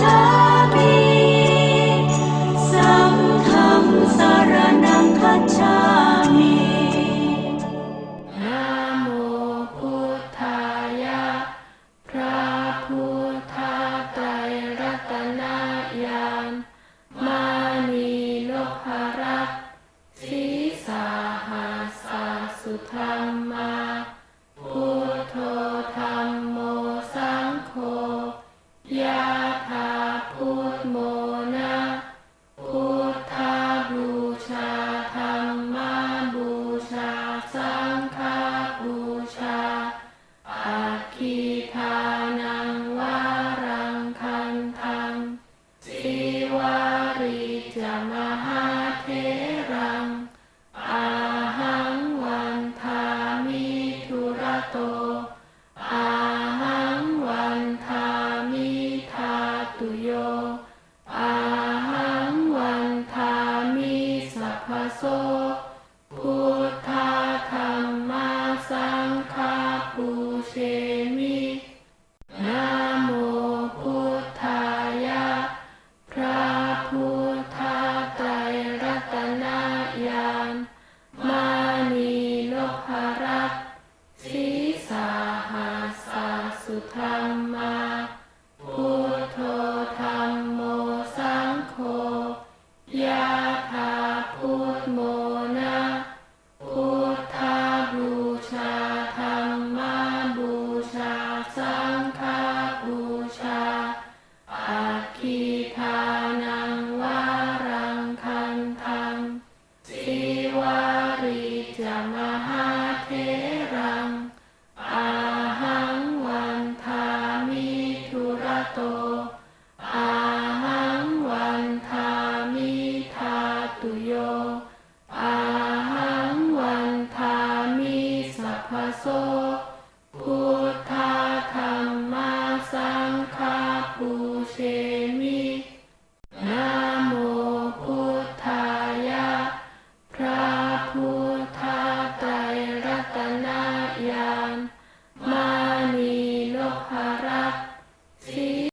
touch. โตอาหัวันทามิธาตุโยอาหัวันทามิสัพพโสพุทธาธรรมาสังฆปูเชมินาโมพุทธายะพระพุทธไตรรัตนายานมานีโลภรัตสี สุธรรมาพุทโธธรรมโมสังโฆยะถาพุทโมนะพุทธาบูชาธรรมาบูชาสังฆาบูชาอาคีทานังวารังคันธังสิวาริจมหาเท noche.